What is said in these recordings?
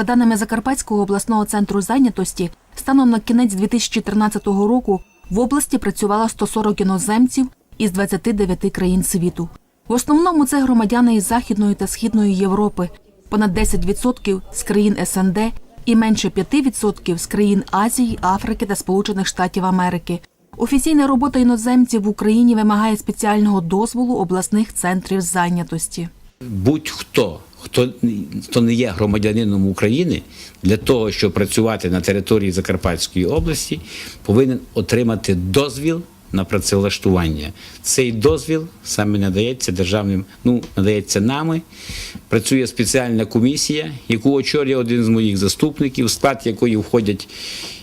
За даними Закарпатського обласного центру зайнятості, станом на кінець 2013 року в області працювало 140 іноземців із 29 країн світу. В основному це громадяни із Західної та Східної Європи, понад 10% з країн СНД і менше 5% з країн Азії, Африки та Сполучених Штатів Америки. Офіційна робота іноземців в Україні вимагає спеціального дозволу обласних центрів зайнятості. будь-хто, хто, хто не є громадянином України, для того, щоб працювати на території Закарпатської області, повинен отримати дозвіл на працевлаштування. Цей дозвіл саме надається державним, ну надається нами. Працює спеціальна комісія, яку очолює один з моїх заступників, в склад якої входять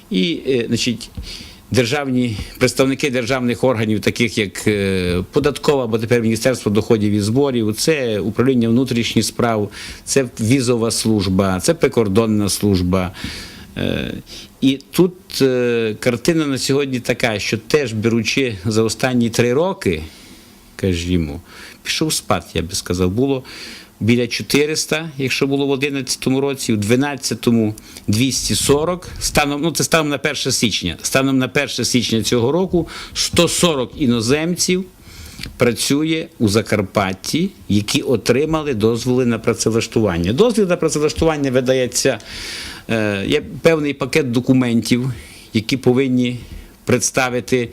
і, е, значить. Державні представники державних органів, таких як е, податкова, або тепер Міністерство доходів і зборів, це управління внутрішніх справ, це візова служба, це прикордонна служба. Е, І тут е, картина на сьогодні така, що теж беручи за останні три роки, кажімо, пішов спад, я би сказав, було біля 400, якщо було в 2011 році, в 2012 240, станом, ну це станом на 1 січня. Станом на 1 січня цього року 140 іноземців працює у Закарпатті, які отримали дозволи на працевлаштування. Дозвіл на працевлаштування видається, е, є певний пакет документів, які повинні представити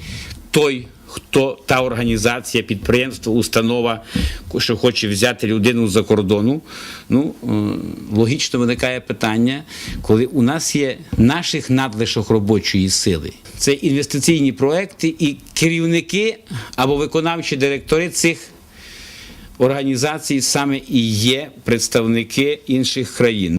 той, хто та організація, підприємство, установа, що хоче взяти людину з-за кордону. Ну, е, логічно виникає питання, коли у нас є наших надлишок робочої сили. Це інвестиційні проекти і керівники або виконавчі директори цих організацій саме і є представники інших країн.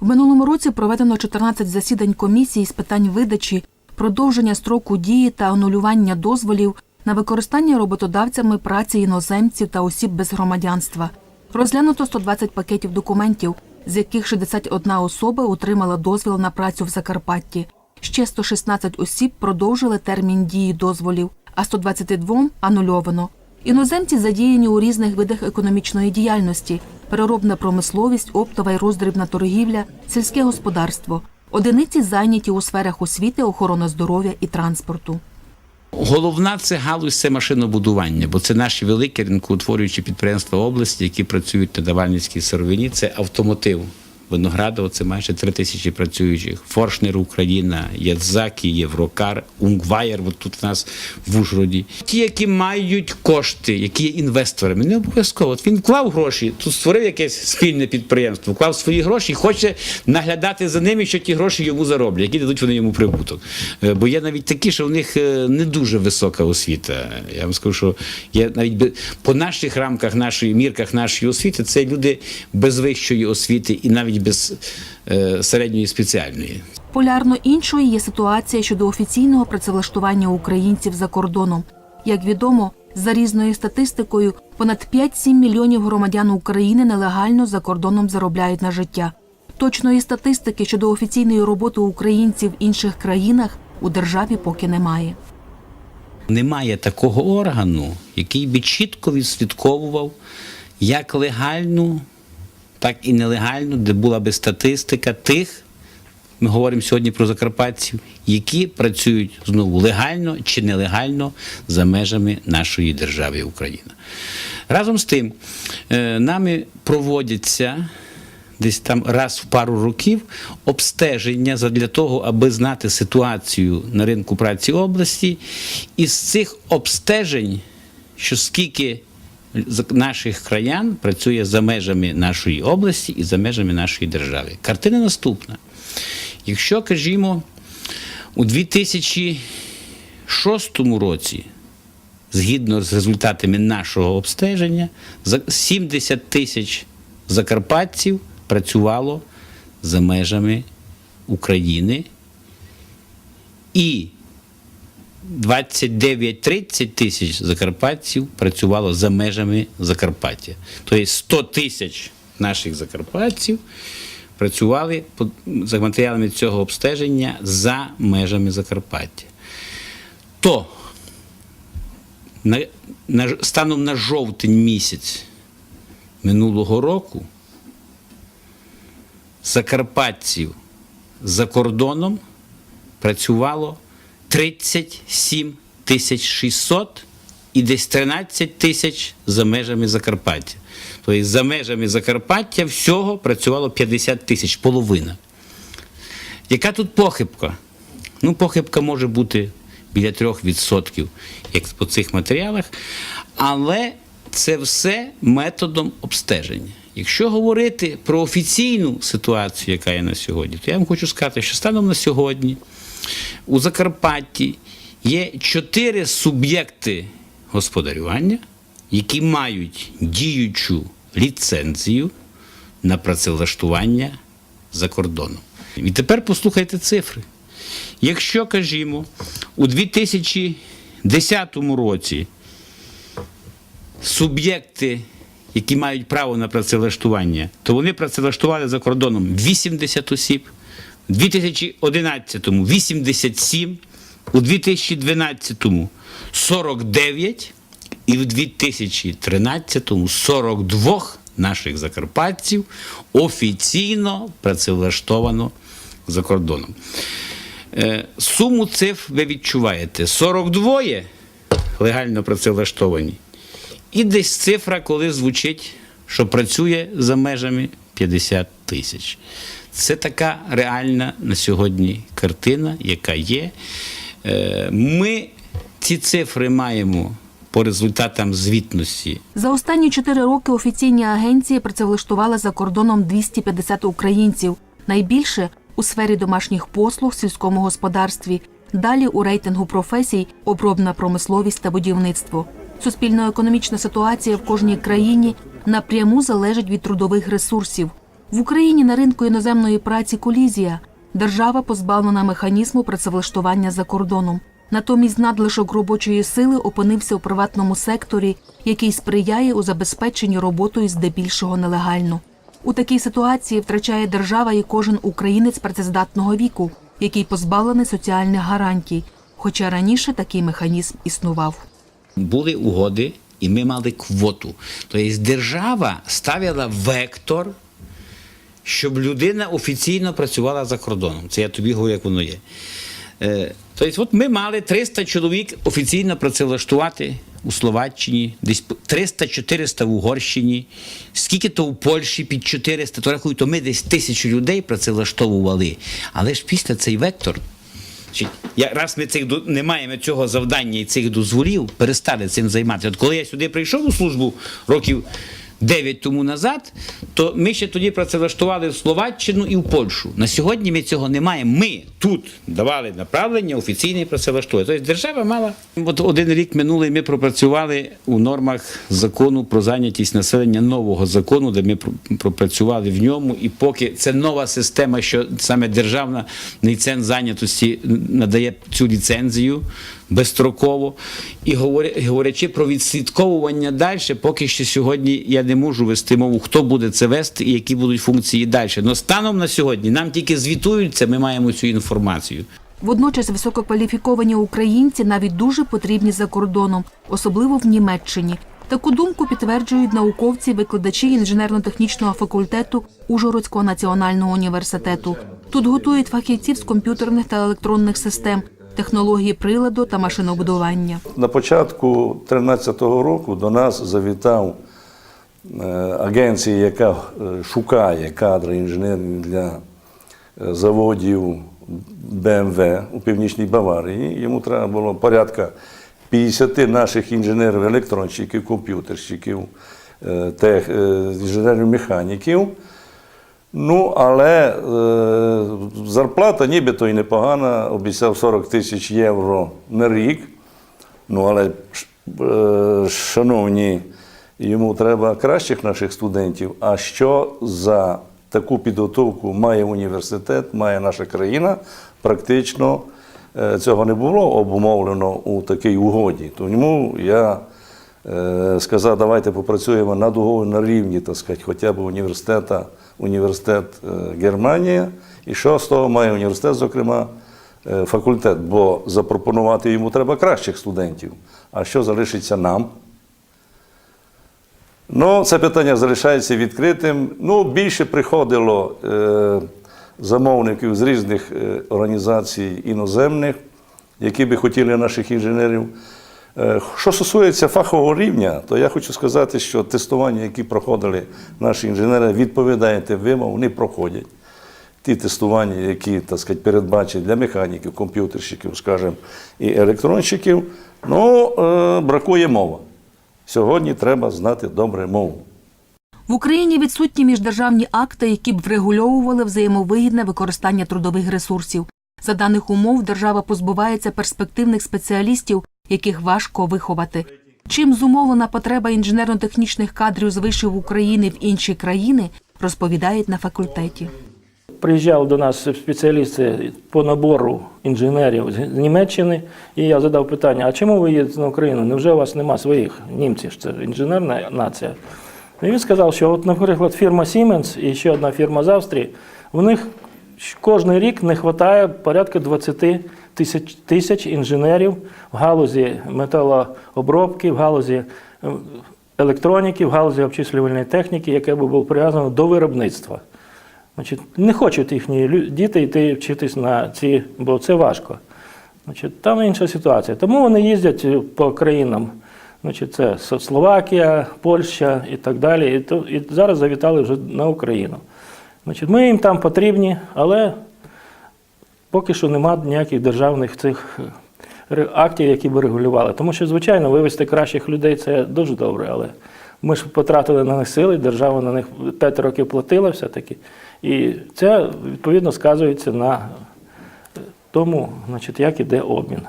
В минулому році проведено 14 засідань комісії з питань видачі, продовження строку дії та анулювання дозволів на використання роботодавцями праці іноземців та осіб без громадянства. Розглянуто 120 пакетів документів, з яких 61 особа отримала дозвіл на працю в Закарпатті. Ще 116 осіб продовжили термін дії дозволів, а 122 анульовано. Іноземці задіяні у різних видах економічної діяльності: переробна промисловість, оптова й роздрібна торгівля, сільське господарство. Одиниці зайняті у сферах освіти, охорони здоров'я і транспорту. Головна це галузь це машинобудування, бо це наші великі ринкоутворюючі підприємства області, які працюють на Давальницькій сировині. Це автомотив. Виноградово це майже три тисячі працюючих. Форшнер Україна, Ядзакі, Єврокар, Унгваєр, от тут в нас в Ужгороді. Ті, які мають кошти, які є інвесторами, не обов'язково. От він вклав гроші, тут створив якесь спільне підприємство, вклав свої гроші і хоче наглядати за ними, що ті гроші йому зароблять, які дадуть вони йому прибуток. Е, Бо є навіть такі, що в них е, не дуже висока освіта. Я вам скажу, що є навіть по наших рамках, нашої мірках нашої освіти, це люди без вищої освіти і навіть без е, середньої спеціальної. Полярно іншою є ситуація щодо офіційного працевлаштування українців за кордоном. Як відомо, за різною статистикою, понад 5-7 мільйонів громадян України нелегально за кордоном заробляють на життя. Точної статистики щодо офіційної роботи українців в інших країнах у державі поки немає. Немає такого органу, який би чітко відслідковував як легальну, так і нелегальну, де була би статистика тих, ми говоримо сьогодні про закарпатців, які працюють знову легально чи нелегально за межами нашої держави Україна. Разом з тим, е, нами проводяться десь там раз в пару років обстеження для того, аби знати ситуацію на ринку праці області. І з цих обстежень, що скільки з- наших краян працює за межами нашої області і за межами нашої держави. Картина наступна. Якщо, кажімо, у 2006 році згідно з результатами нашого обстеження, за 70 тисяч закарпатців працювало за межами України і 29-30 тисяч закарпатців працювало за межами Закарпаття. Тобто 100 тисяч наших закарпатців працювали за матеріалами цього обстеження за межами Закарпаття. То на, на, станом на жовтень місяць минулого року закарпатців за кордоном працювало 37 тисяч 600 і десь 13 тисяч за межами Закарпаття. Тобто за межами Закарпаття всього працювало 50 тисяч, половина. Яка тут похибка? Ну, похибка може бути біля 3%, як по цих матеріалах, але це все методом обстеження. Якщо говорити про офіційну ситуацію, яка є на сьогодні, то я вам хочу сказати, що станом на сьогодні у Закарпатті є чотири суб'єкти господарювання, які мають діючу ліцензію на працевлаштування за кордоном. І тепер послухайте цифри. Якщо, кажімо, у 2010 році суб'єкти, які мають право на працевлаштування, то вони працевлаштували за кордоном 80 осіб, у 2011 87, у 2012-му 49 і в 2013-му 42 наших закарпатців офіційно працевлаштовано за кордоном. Е, Суму цифр ви відчуваєте: 42 легально працевлаштовані, і десь цифра, коли звучить, що працює за межами 50 тисяч. Це така реальна на сьогодні картина, яка є. Е, Ми ці цифри маємо по результатам звітності За останні чотири роки офіційні агенції працевлаштували за кордоном 250 українців. Найбільше у сфері домашніх послуг, сільському господарстві. Далі у рейтингу професій обробна промисловість та будівництво. Суспільно-економічна ситуація в кожній країні напряму залежить від трудових ресурсів. В Україні на ринку іноземної праці колізія. Держава позбавлена механізму працевлаштування за кордоном. Натомість надлишок робочої сили опинився у приватному секторі, який сприяє у забезпеченні роботою здебільшого нелегально. У такій ситуації втрачає держава і кожен українець працездатного віку, який позбавлений соціальних гарантій, хоча раніше такий механізм існував. були угоди, і ми мали квоту. Тобто держава ставила вектор, щоб людина офіційно працювала за кордоном. Це я тобі говорю, як воно є. Е, Тобто, от ми мали 300 чоловік офіційно працевлаштувати у Словаччині, десь 300-400 в Угорщині, скільки то в Польщі під 400, то рахуй, то ми десь тисячу людей працевлаштовували. Але ж після цей вектор раз ми цих не маємо цього завдання і цих дозволів, перестали цим займатися. От коли я сюди прийшов у службу років 9 тому назад, то ми ще тоді працевлаштували в Словаччину і в Польщу. На сьогодні ми цього не маємо. Ми тут давали направлення офіційне працевлаштування. Тобто держава мала. От один рік минулий ми пропрацювали у нормах закону про зайнятість населення нового закону, де ми пропрацювали в ньому. І поки це нова система, що саме державна центр зайнятості надає цю ліцензію безстроково. І говорячи про відслідковування далі, поки що сьогодні я не можу вести мову, хто буде це вести і які будуть функції далі. Но станом на сьогодні нам тільки звітуються, ми маємо цю інформацію. Водночас висококваліфіковані українці навіть дуже потрібні за кордоном, особливо в Німеччині. Таку думку підтверджують науковці, викладачі інженерно-технічного факультету Ужгородського національного університету. Тут готують фахівців з комп'ютерних та електронних систем, технології приладу та машинобудування. На початку 2013 року до нас завітав е, агенція, яка е, шукає кадри інженерні для е, заводів БМВ у Північній Баварії. Йому треба було порядка 50 наших інженерів, електронщиків, комп'ютерщиків, інженерів-механіків. Ну, але е, зарплата нібито і непогана, обіцяв 40 тисяч євро на рік. Ну, але, е, шановні, йому треба кращих наших студентів. А що за таку підготовку має університет, має наша країна? Практично е, цього не було обумовлено у такій угоді. Тому я е, сказав, давайте попрацюємо над угодою на рівні, так сказати, хоча б університета, університет е, Германія. І що з того має університет, зокрема, факультет, бо запропонувати йому треба кращих студентів. А що залишиться нам? Ну, це питання залишається відкритим. Ну, більше приходило е, замовників з різних е, організацій іноземних, які би хотіли наших інженерів. Е, що стосується фахового рівня, то я хочу сказати, що тестування, які проходили наші інженери, відповідає тим вимогам, вони проходять. Ті тестування, які так сказати, передбачені для механіків, комп'ютерщиків, скажімо, і електронщиків, ну, е, бракує мова. Сьогодні треба знати добре мову. В Україні відсутні міждержавні акти, які б врегульовували взаємовигідне використання трудових ресурсів. За даних умов держава позбувається перспективних спеціалістів, яких важко виховати. Чим зумовлена потреба інженерно-технічних кадрів з вишів України в інші країни, розповідають на факультеті. Приїжджали до нас спеціалісти по набору інженерів з Німеччини, і я задав питання: а чому ви їдете на Україну? Невже у вас нема своїх німців? Це інженерна нація. І він сказав, що, от, наприклад, фірма Siemens і ще одна фірма з Австрії, у них кожен рік не вистачає порядка 20 тисяч, тисяч інженерів в галузі металообробки, в галузі е, електроніки, в галузі обчислювальної техніки, яке би було прив'язано до виробництва. Значить, не хочуть їхні діти йти вчитись на ці, бо це важко. Значить, там інша ситуація. Тому вони їздять е, по країнам. Значить, це Словакія, Польща і так далі. І, то, і зараз завітали вже на Україну. Значить, ми їм там потрібні, але поки що немає ніяких державних цих е, актів, які б регулювали. Тому що, звичайно, вивезти кращих людей це дуже добре, але ми ж потратили на них сили, держава на них 5 років платила все-таки. І це відповідно сказується на тому, значить, як іде обмін.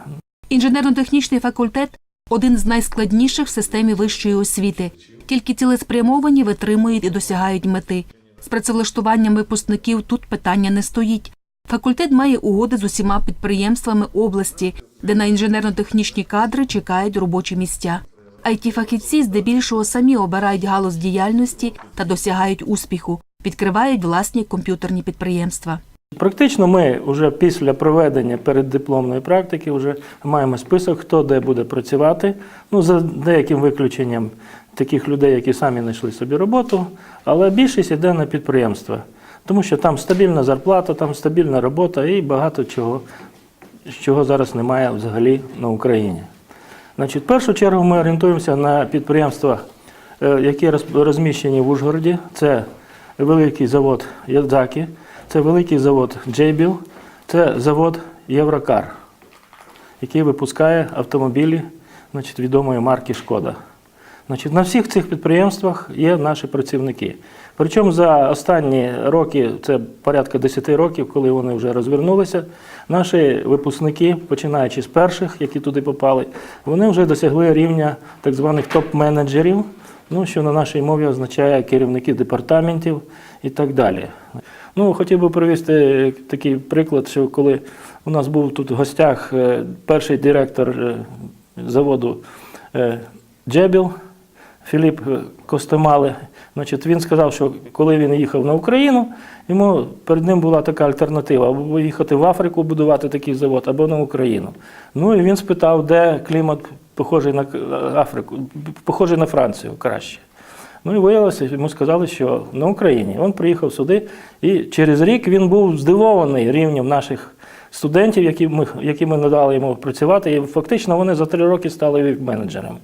Інженерно-технічний факультет один з найскладніших в системі вищої освіти. Тільки цілеспрямовані витримують і досягають мети. З працевлаштуванням випускників тут питання не стоїть. Факультет має угоди з усіма підприємствами області, де на інженерно-технічні кадри чекають робочі місця. it фахівці здебільшого самі обирають галузь діяльності та досягають успіху, відкривають власні комп'ютерні підприємства. Практично ми вже після проведення переддипломної практики вже маємо список, хто де буде працювати. Ну, за деяким виключенням таких людей, які самі знайшли собі роботу, але більшість йде на підприємства, тому що там стабільна зарплата, там стабільна робота і багато чого, чого зараз немає взагалі на Україні. Значить, в першу чергу ми орієнтуємося на підприємства, е, які роз- розміщені в Ужгороді. Це великий завод Ядзакі, це великий завод Джейбіл, це завод Єврокар, який випускає автомобілі значить, відомої марки Шкода. Значить, на всіх цих підприємствах є наші працівники. Причому за останні роки, це порядка 10 років, коли вони вже розвернулися, наші випускники, починаючи з перших, які туди попали, вони вже досягли рівня так званих топ-менеджерів, ну, що на нашій мові означає керівники департаментів і так далі. Ну, хотів би привести такий приклад, що коли у нас був тут в гостях е, перший директор е, заводу е, Джебіл, Філіп е, Костомали. Значить, він сказав, що коли він їхав на Україну, йому перед ним була така альтернатива: або їхати в Африку будувати такий завод, або на Україну. Ну і він спитав, де клімат похожий на Африку, похожий на Францію краще. Ну і виявилося, йому сказали, що на Україні. Він приїхав сюди, і через рік він був здивований рівнем наших студентів, які ми, які ми надали йому працювати. І фактично вони за три роки стали віп-менеджерами.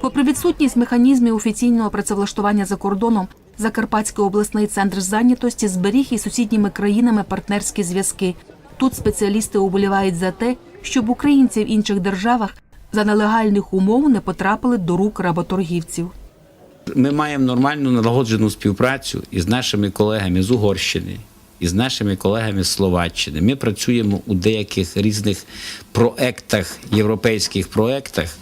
Попри відсутність механізмів офіційного працевлаштування за кордоном, Закарпатський обласний центр зайнятості зберіг із сусідніми країнами партнерські зв'язки. Тут спеціалісти уболівають за те, щоб українці в інших державах за нелегальних умов не потрапили до рук работоргівців. Ми маємо нормальну налагоджену співпрацю із нашими колегами з Угорщини, із нашими колегами з Словаччини. Ми працюємо у деяких різних проектах, європейських проектах,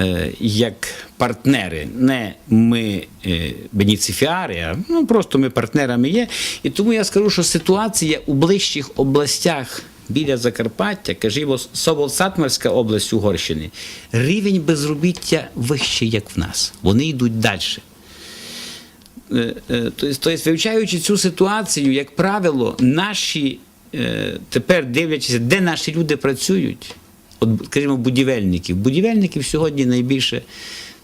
е, як партнери. Не ми е, бенефіціари, а ну, просто ми партнерами є. І тому я скажу, що ситуація у ближчих областях. Біля Закарпаття, кажімо, Собол-Сатмарська область Угорщини, рівень безробіття вищий, як в нас. Вони йдуть далі. Е, е, Тобто, вивчаючи цю ситуацію, як правило, наші е, тепер дивлячись, де наші люди працюють, от, скажімо, будівельників. Будівельників сьогодні найбільше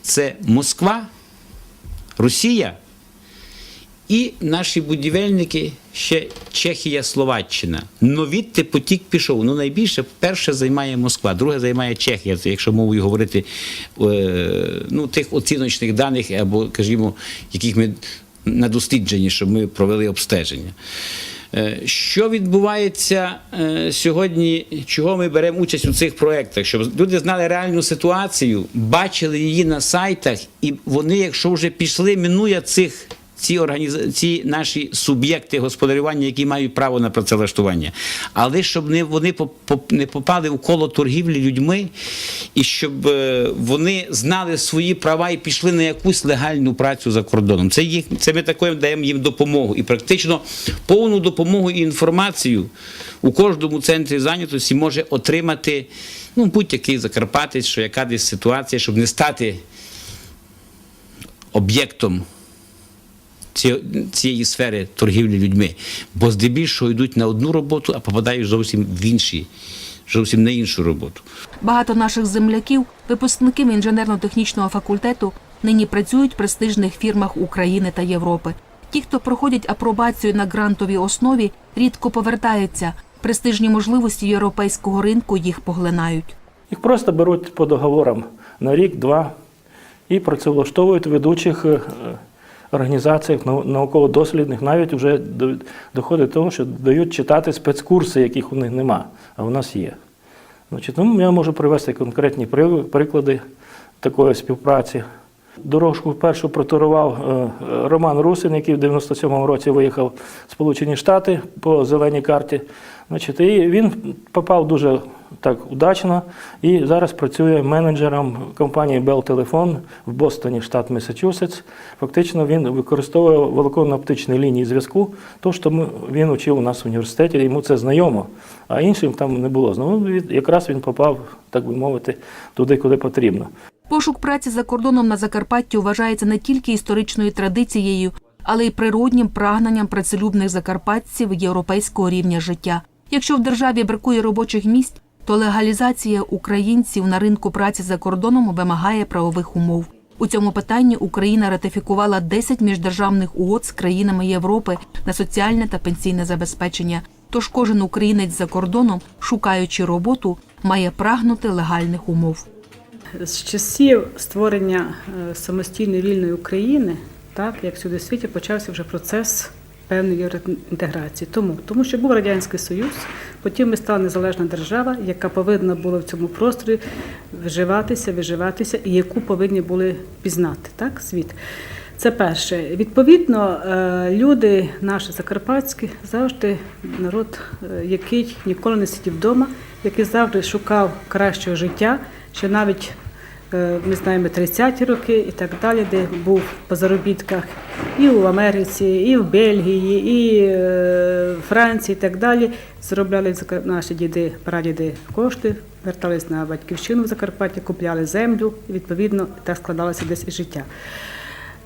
це Москва, Росія і наші будівельники ще Чехія, Словаччина. Но відти потік пішов. Ну найбільше перше займає Москва, друге займає Чехія, це якщо мовою говорити е, ну, тих оціночних даних, або, скажімо, яких ми на дослідженні, щоб ми провели обстеження. Е, Що відбувається е, сьогодні? Чого ми беремо участь у цих проєктах? Щоб люди знали реальну ситуацію, бачили її на сайтах, і вони, якщо вже пішли, минує цих. Ці організа... ці наші суб'єкти господарювання, які мають право на працевлаштування, але щоб не вони не попали в коло торгівлі людьми, і щоб е, вони знали свої права і пішли на якусь легальну працю за кордоном. Це їх це ми такою даємо їм допомогу і практично повну допомогу і інформацію у кожному центрі зайнятості може отримати ну, будь-який закарпатець, що яка десь ситуація, щоб не стати об'єктом цієї сфери торгівлі людьми, бо здебільшого йдуть на одну роботу, а попадають зовсім в інші, зовсім на іншу роботу. Багато наших земляків, випускників інженерно-технічного факультету, нині працюють в престижних фірмах України та Європи. Ті, хто проходять апробацію на грантовій основі, рідко повертаються. Престижні можливості європейського ринку їх поглинають. Їх просто беруть по договорам на рік-два і працевлаштовують ведучих е, організаціях нау- науково-дослідних, навіть вже до- доходить до того, що дають читати спецкурси, яких у них нема, а у нас є. Значить, ну, я можу привести конкретні приклади такої співпраці. Дорожку першу протурував е, Роман Русин, який в 97-му році виїхав в Сполучені Штати по зеленій карті. Значить, і він попав дуже так удачно і зараз працює менеджером компанії Bell Telephone в Бостоні, штат Масачусетс. Фактично він використовує волоконно-оптичні лінії зв'язку, то, що він учив у нас в університеті, йому це знайомо, а іншим там не було. Ну, якраз він попав, так би мовити, туди, куди потрібно. Пошук праці за кордоном на Закарпатті вважається не тільки історичною традицією, але й природнім прагненням працелюбних закарпатців європейського рівня життя. Якщо в державі бракує робочих місць, то легалізація українців на ринку праці за кордоном вимагає правових умов. У цьому питанні Україна ратифікувала 10 міждержавних угод з країнами Європи на соціальне та пенсійне забезпечення. Тож кожен українець за кордоном, шукаючи роботу, має прагнути легальних умов. З часів створення е, самостійної вільної України, так як всюди в світі, почався вже процес певної євроінтеграції. Тому, тому що був Радянський Союз, потім ми стала незалежна держава, яка повинна була в цьому просторі вживатися, виживатися, і яку повинні були пізнати так, світ. Це перше. Відповідно, е, люди наші закарпатські завжди народ, е, який ніколи не сидів вдома, який завжди шукав кращого життя, що навіть ми знаємо 30-ті роки і так далі, де був по заробітках і в Америці, і в Бельгії, і е, Франції, і так далі. Заробляли наші діди, прадіди кошти, вертались на батьківщину в Закарпатті, купляли землю, і відповідно так складалося десь і життя.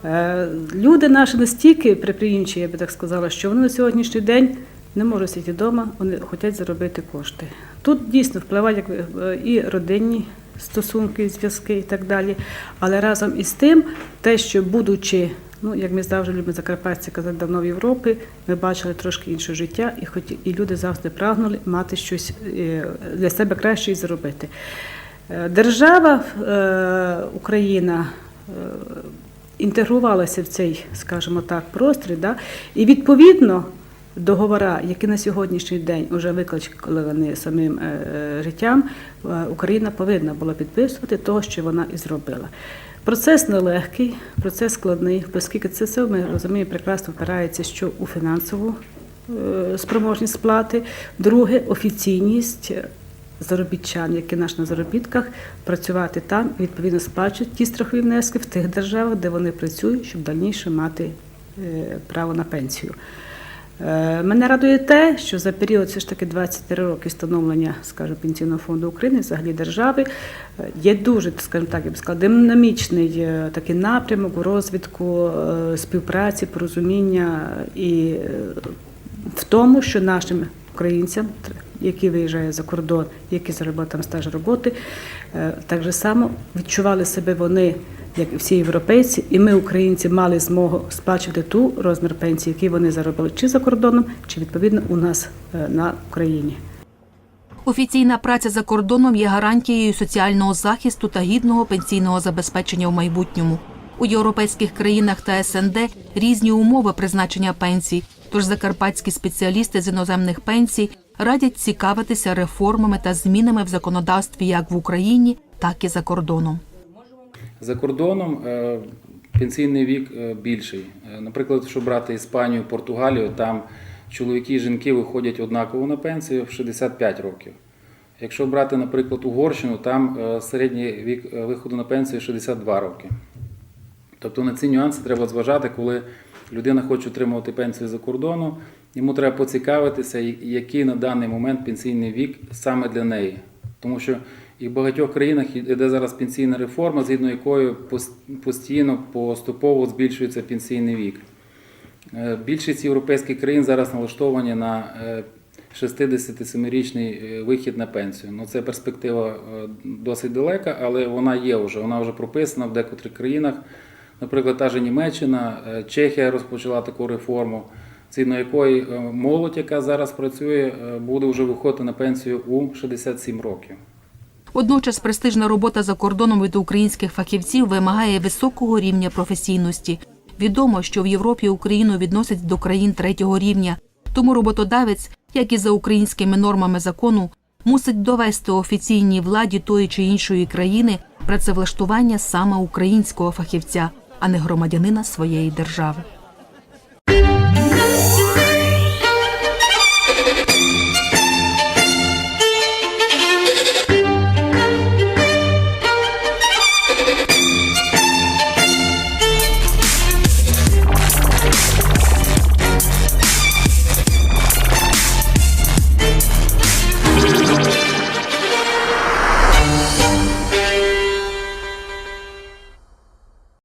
Е, Люди наші настільки приприємчі, я би так сказала, що вони на сьогоднішній день не можуть сидіти вдома, вони хочуть заробити кошти. Тут дійсно впливають е, і родинні стосунки, зв'язки і так далі. Але разом із тим, те, що будучи, ну як ми завжди любимо закарпатці казати давно в Європі, ми бачили трошки інше життя, і хоті, і люди завжди прагнули мати щось е, для себе краще і заробити. Е, Держава е, Україна. інтегрувалася в цей, скажімо так, простір, да? і відповідно договора, які на сьогоднішній день вже викликані самим е, е, життям, е, Україна повинна була підписувати того, що вона і зробила. Процес нелегкий, процес складний, оскільки це все ми розуміємо прекрасно впирається, що у фінансову спроможність сплати, друге офіційність заробітчан, які наш на заробітках, працювати там і відповідно сплачують ті страхові внески в тих державах, де вони працюють, щоб дальніше мати право на пенсію. Е, Мене радує те, що за період все ж таки 23 роки становлення, скажімо, пенсійного фонду України, взагалі держави, е, є дуже, скажімо так, я б сказала, динамічний е, такий напрямок у розвитку співпраці, порозуміння і в тому, що нашим українцям, які виїжджають за кордон, які заробляють там стаж роботи, е, так же само відчували себе вони як і всі європейці, і ми, українці, мали змогу сплачувати ту розмір пенсії, який вони заробили чи за кордоном, чи відповідно у нас е, на Україні. Офіційна праця за кордоном є гарантією соціального захисту та гідного пенсійного забезпечення в майбутньому. У європейських країнах та СНД різні умови призначення пенсій. Тож закарпатські спеціалісти з іноземних пенсій радять цікавитися реформами та змінами в законодавстві як в Україні, так і за кордоном. За кордоном е, пенсійний вік е, більший. Е, Наприклад, якщо брати Іспанію, Португалію, там чоловіки і жінки виходять однаково на пенсію в 65 років. Якщо брати, наприклад, Угорщину, там середній вік виходу на пенсію 62 роки. Тобто на ці нюанси треба зважати, коли людина хоче отримувати пенсію за кордону, йому треба поцікавитися, який на даний момент пенсійний вік саме для неї. Тому що і в багатьох країнах йде зараз пенсійна реформа, згідно якої постійно поступово збільшується пенсійний вік. Е, Більшість європейських країн зараз налаштовані на е, 67-річний е, вихід на пенсію. Ну, це перспектива е, досить далека, але вона є вже. Вона вже прописана в декотрих країнах. Наприклад, та ж Німеччина, е, Чехія розпочала таку реформу, згідно якої е, молодь, яка зараз працює, е, буде вже виходити на пенсію у 67 років. Водночас престижна робота за кордоном від українських фахівців вимагає високого рівня професійності. Відомо, що в Європі Україну відносять до країн третього рівня, тому роботодавець, як і за українськими нормами закону, мусить довести офіційній владі тої чи іншої країни працевлаштування саме українського фахівця, а не громадянина своєї держави.